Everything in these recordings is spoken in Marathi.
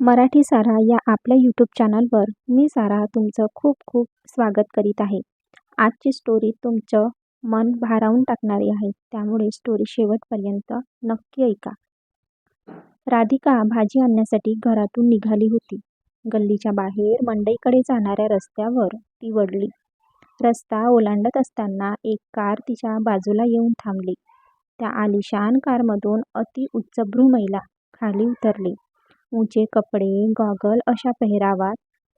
मराठी सारा या आपल्या यूट्यूब चॅनलवर मी सारा तुमचं खूप खूप स्वागत करीत आहे. आजची स्टोरी तुमचं मन भारावून टाकणारी आहे. त्यामुळे स्टोरी शेवटपर्यंत नक्की ऐका. राधिका भाजी आणण्यासाठी घरातून निघाली होती. गल्लीच्या बाहेर मंडईकडे जाणाऱ्या रस्त्यावर ती वळली. रस्ता ओलांडत असताना एक कार तिच्या बाजूला येऊन थांबली. त्या आलिशान कारमधून अति उच्चभ्रू महिला खाली उतरली. उंचे कपडे गॉगल अशा पेहरावात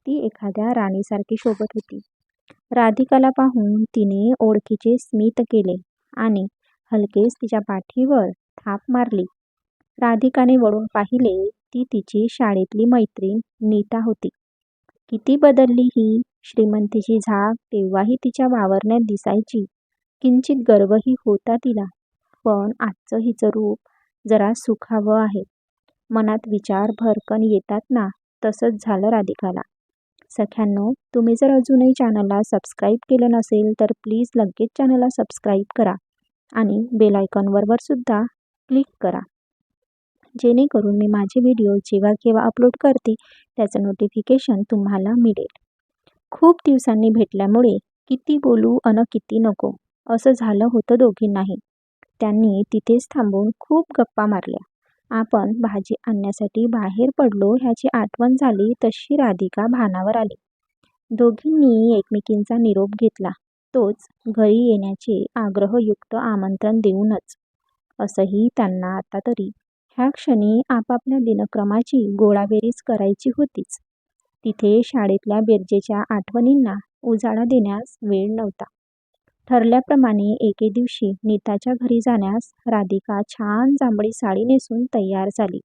ती एखाद्या राणीसारखी शोभत होती. राधिकाला पाहून तिने ओळखीचे स्मित केले आणि हलकेच तिच्या पाठीवर थाप मारली. राधिकाने वळून पाहिले ती तिची शाळेतली मैत्रीण नीता होती. किती बदलली ही श्रीमंतीची झाक तेव्हाही तिच्या वावरण्यात दिसायची. किंचित गर्वही होता तिला. पण आजचं हिचं रूप जरा सुखावं आहे. मनात विचार भरकन येतात ना तसंच झालं राधिकाला. सख्यांनो तुम्ही जर अजूनही चॅनलला सबस्क्राईब केलं नसेल तर प्लीज लगेच चॅनलला सबस्क्राईब करा आणि बेलायकॉनवरवर सुद्धा क्लिक करा. जेणेकरून मी माझे व्हिडिओ जेव्हा केव्हा अपलोड करते त्याचं नोटिफिकेशन तुम्हाला मिळेल. खूप दिवसांनी भेटल्यामुळे किती बोलू अन किती नको असं झालं होतं दोघींनाही. त्यांनी तिथेच थांबून खूप गप्पा मारल्या. आपण भाजी आणण्यासाठी बाहेर पडलो ह्याची आठवण झाली तशी राधिका भानावर आली. दोघींनी एकमेकींचा निरोप घेतला. तोच घरी येण्याचे आग्रहयुक्त आमंत्रण देऊनच. असंही त्यांना आता तरी. ह्या क्षणी आपापल्या दिनक्रमाची गोळाबेरीज करायची होतीच. तिथे शाळेतल्या बिरजेच्या आठवणींना उजाळा देण्यास वेळ नव्हता. ठरल्याप्रमाणे एके दिवशी नीताच्या घरी जाण्यास राधिका छान जांभळी साडी नेसून तयार झाली.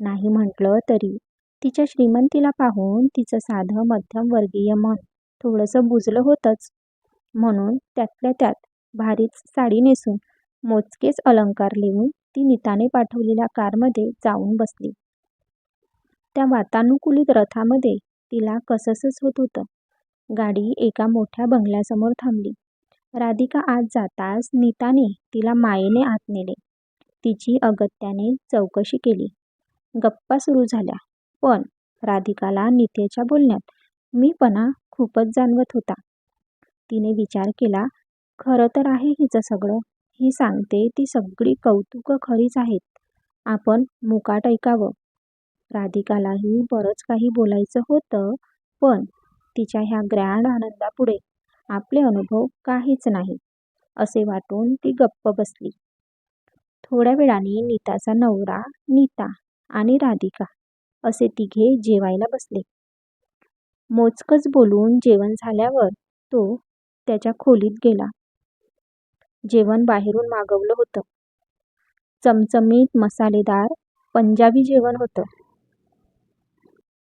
नाही म्हटलं तरी तिच्या श्रीमंतीला पाहून तिचं साधं मध्यमवर्गीय मन थोडंसं बुजलं होतंच. म्हणून त्यातल्या त्यात भारीच साडी नेसून मोजकेच अलंकार लिहून ती नीताने पाठवलेल्या कारमध्ये जाऊन बसली. त्या वातानुकूलित रथामध्ये तिला कसंसच होत होतं. गाडी एका मोठ्या बंगल्यासमोर थांबली. राधिका आत जाताच नीताने तिला मायेने आत नेले. तिची अगत्याने चौकशी केली. गप्पा सुरू झाल्या. पण राधिकाला नीतेच्या बोलण्यात मीपणा खूपच जाणवत होता. तिने विचार केला खरं तर आहे हिचं सगळं. ही सांगते ती सगळी कौतुकं खरीच आहेत. आपण मुकाट ऐकावं. राधिकालाही बरंच काही बोलायचं होतं पण तिच्या ह्या ग्रँड आनंदापुढे आपले अनुभव काहीच नाही असे वाटून ती गप्प बसली. थोड्या वेळाने नीताचा नवरा नीता आणि राधिका असे तिघे जेवायला बसले. मोजकच बोलून जेवण झाल्यावर तो त्याच्या खोलीत गेला. जेवण बाहेरून मागवलं होतं. चमचमीत मसालेदार पंजाबी जेवण होतं.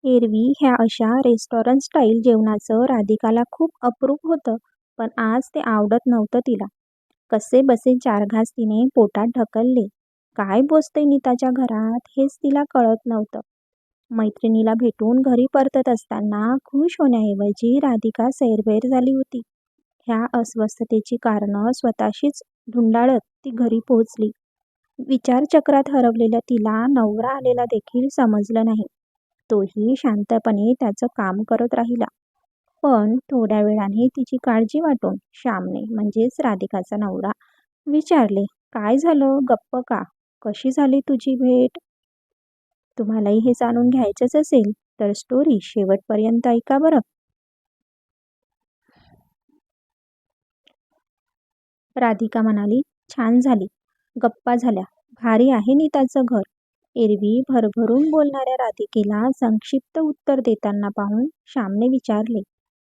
एरवी ह्या अशा रेस्टॉरंट स्टाईल जेवणाचं राधिकाला खूप अप्रूप होतं पण आज ते आवडत नव्हतं तिला. कसे बसे चार घास तिने पोटात ढकलले. काय बोसते नीताच्या घरात हेच तिला कळत नव्हतं. मैत्रिणीला भेटून घरी परतत असताना खुश होण्याऐवजी राधिका सैरभैर झाली होती. ह्या अस्वस्थतेची कारणं स्वतःशीच धुंडाळत ती घरी पोहोचली. विचारचक्रात हरवलेल्या तिला नवरा आलेला देखील समजलं नाही. तोही शांतपणे त्याचं काम करत राहिला. पण थोड्या वेळाने तिची काळजी वाटून श्यामने म्हणजेच राधिकाचा नवरा विचारले काय झालं? गप्प का? कशी झाली तुझी भेट? तुम्हालाही हे जाणून घ्यायचंच असेल तर स्टोरी शेवटपर्यंत ऐका बरं. राधिका म्हणाली छान झाली. गप्पा झाल्या. भारी आहे नीताचं घर. एरवी भरभरून बोलणाऱ्या राधिकेला संक्षिप्त उत्तर देताना पाहून श्यामने विचारले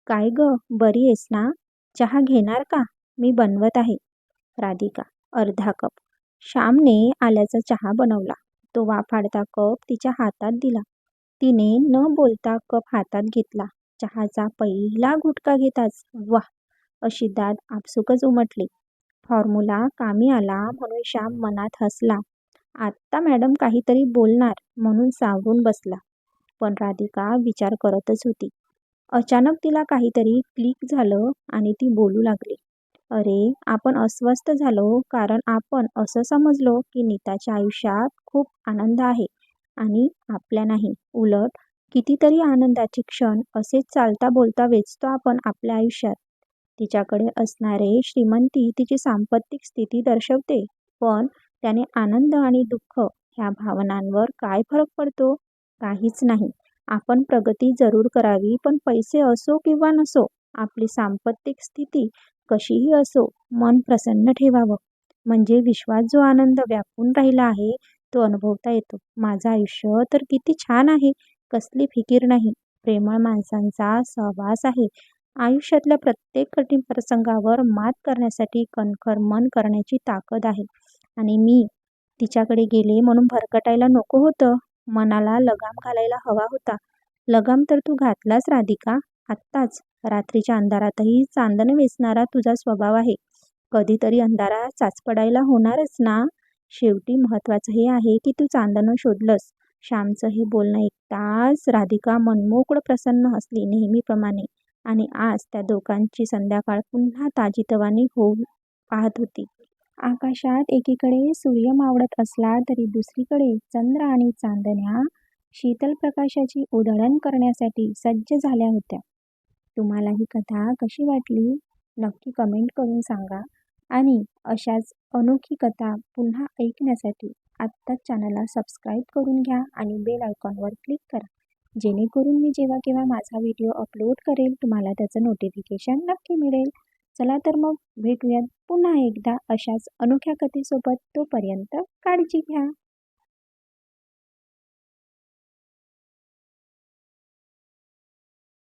काय ग बरी आहेस ना? चहा घेणार का? मी बनवत आहे. राधिका अर्धा कप. श्यामने आल्याचा चहा बनवला. तो वाफाडता कप तिच्या हातात दिला. तिने न बोलता कप हातात घेतला. चहाचा पहिला गुटका घेताच वाह! अशी दाद आपसुकच उमटली. फॉर्म्युला कामी आला म्हणून श्याम मनात हसला. आत्ता मॅडम काहीतरी बोलणार म्हणून सावरून बसला. पण राधिका विचार करतच होती. अचानक तिला काहीतरी क्लिक झालं आणि ती बोलू लागली. अरे आपण अस्वस्थ झालो कारण आपण असं समजलो की नीताच्या आयुष्यात खूप आनंद आहे आणि आपल्या नाही. उलट कितीतरी आनंदाचे क्षण असेच चालता बोलता वेचतो आपण आपल्या आयुष्यात. तिच्याकडे असणारे श्रीमंती तिची सांपत्तिक स्थिती दर्शवते पण त्याने आनंद आणि दुःख ह्या भावनांवर काय फरक पडतो? काहीच नाही. आपण प्रगती जरूर करावी पण पैसे असो किंवा नसो आपली सांपत्तिक स्थिती कशीही असो मन प्रसन्न ठेवावं. म्हणजे विश्वात जो आनंद व्यापून राहिला आहे तो अनुभवता येतो. माझं आयुष्य तर किती छान आहे कसली फिकीर नाही. प्रेमळ माणसांचा सहवास आहे. आयुष्यातल्या प्रत्येक कठीण प्रसंगावर मात करण्यासाठी कणखर मन करण्याची ताकद आहे. आणि मी तिच्याकडे गेले म्हणून भरकटायला नको होतं. मनाला लगाम घालायला हवा होता. लगाम तर तू घातलाच राधिका. आत्ताच. रात्रीच्या अंधारातही चांदणं वेचणारा तुझा स्वभाव आहे. कधीतरी अंधारात चाचपडायला होणारच ना? शेवटी महत्त्वाचं हे आहे की तू चांदणं शोधलंस. श्यामचं हे बोलणं ऐकताच राधिका मनमोकळं प्रसन्न असली नेहमीप्रमाणे. आणि आज त्या दोघांची संध्याकाळ पुन्हा ताजीतवानी होऊ पाहत होती. आकाशात एकीकडे सूर्य मावळत असला तरी दुसरीकडे चंद्र आणि चांदण्या शीतल प्रकाशाची उधळण करण्यासाठी सज्ज झाल्या होत्या. तुम्हाला ही कथा कशी वाटली? नक्की कमेंट करून सांगा. आणि अशाच अनोखी कथा पुन्हा ऐकण्यासाठी आत्ताच चॅनलला सबस्क्राईब करून घ्या आणि बेल आयकॉनवर क्लिक करा. जेणेकरून मी जेव्हा केव्हा माझा व्हिडिओ अपलोड करेल तुम्हाला त्याचं नोटिफिकेशन नक्की मिळेल. चला तर मग भेटूयात पुन्हा एकदा अशाच अनोख्या कथेसोबत तोपर्यंत काळजी घ्या.